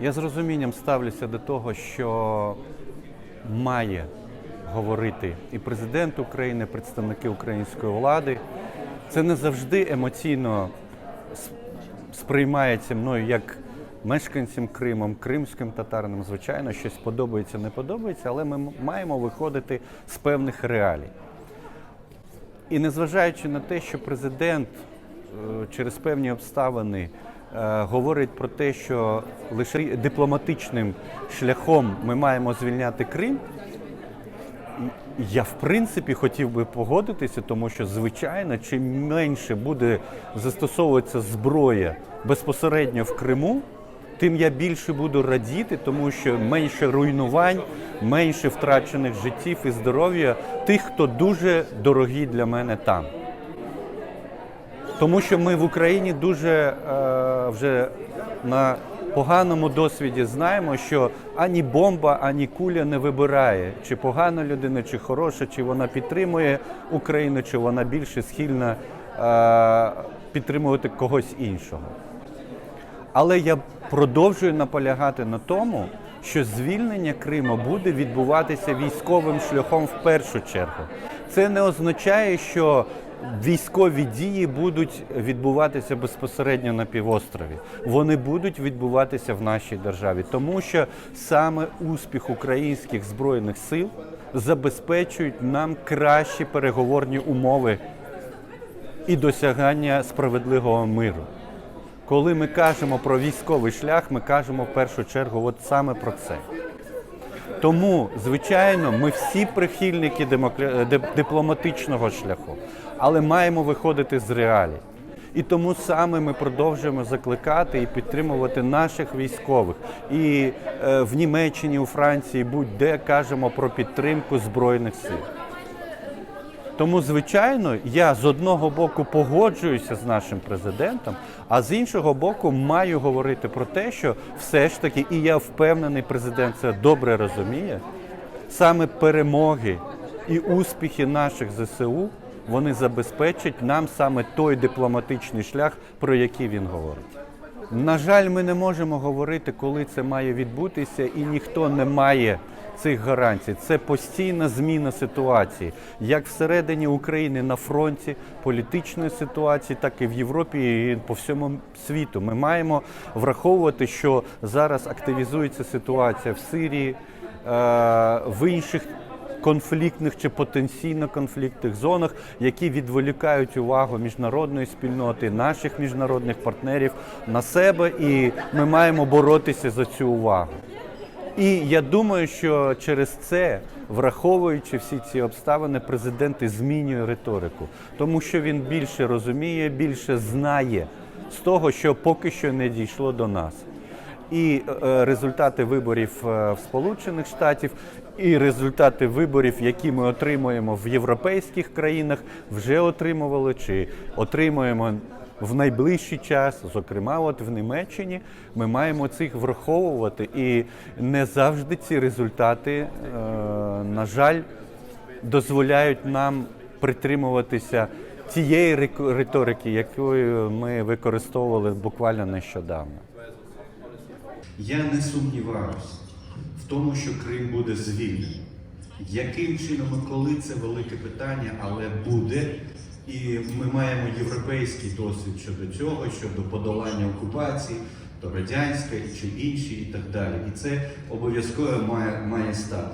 Я з розумінням ставлюся до того, що має говорити і президент України, і представники української влади. Це не завжди емоційно сприймається мною як мешканцем Кримом, кримським татаринам. Звичайно, щось подобається, не подобається, але ми маємо виходити з певних реалій. І незважаючи на те, що президент е, через певні обставини говорить про те, що лише дипломатичним шляхом ми маємо звільняти Крим, я в принципі хотів би погодитися, тому що звичайно, чим менше буде застосовуватися зброя безпосередньо в Криму, тим я більше буду радіти, тому що менше руйнувань, менше втрачених життів і здоров'я тих, хто дуже дорогі для мене там. Тому що ми в Україні дуже е, вже на поганому досвіді знаємо, що ані бомба, ані куля не вибирає, чи погана людина, чи хороша, чи вона підтримує Україну, чи вона більше схильна е, підтримувати когось іншого. Але я продовжую наполягати на тому, що звільнення Криму буде відбуватися військовим шляхом в першу чергу. Це не означає, що військові дії будуть відбуватися безпосередньо на півострові. Вони будуть відбуватися в нашій державі, тому що саме успіх українських збройних сил забезпечують нам кращі переговорні умови і досягання справедливого миру. Коли ми кажемо про військовий шлях, ми кажемо в першу чергу от саме про це. Тому, звичайно, ми всі прихильники дипломатичного шляху, але маємо виходити з реалій. І тому саме ми продовжуємо закликати і підтримувати наших військових. І е, в Німеччині, у Франції, будь-де кажемо про підтримку Збройних сил. Тому, звичайно, я з одного боку погоджуюся з нашим президентом, а з іншого боку, маю говорити про те, що все ж таки, і я впевнений, президент це добре розуміє. Саме перемоги і успіхи наших ЗСУ вони забезпечать нам саме той дипломатичний шлях, про який він говорить. На жаль, ми не можемо говорити, коли це має відбутися, і ніхто не має цих гарантій. Це постійна зміна ситуації, як всередині України на фронті політичної ситуації, так і в Європі і по всьому світу. Ми маємо враховувати, що зараз активізується ситуація в Сирії, е, в інших конфліктних чи потенційно конфліктних зонах, які відволікають увагу міжнародної спільноти, наших міжнародних партнерів на себе, і ми маємо боротися за цю увагу. І я думаю, що через це, враховуючи всі ці обставини, президент і змінює риторику, тому що він більше розуміє, більше знає з того, що поки що не дійшло до нас. І е, результати виборів е, в Сполучених Штатів, і результати виборів, які ми отримуємо в європейських країнах, вже отримували чи отримуємо в найближчий час, зокрема, от в Німеччині, ми маємо цих враховувати, і не завжди ці результати, е, на жаль, дозволяють нам притримуватися тієї рик- риторики, якою ми використовували буквально нещодавно. Я не сумніваюся в тому, що Крим буде звільнений. Яким чином і коли це велике питання, але буде. І ми маємо європейський досвід щодо цього, щодо подолання окупації, то радянська чи інші, і так далі. І це обов'язково має, має статися.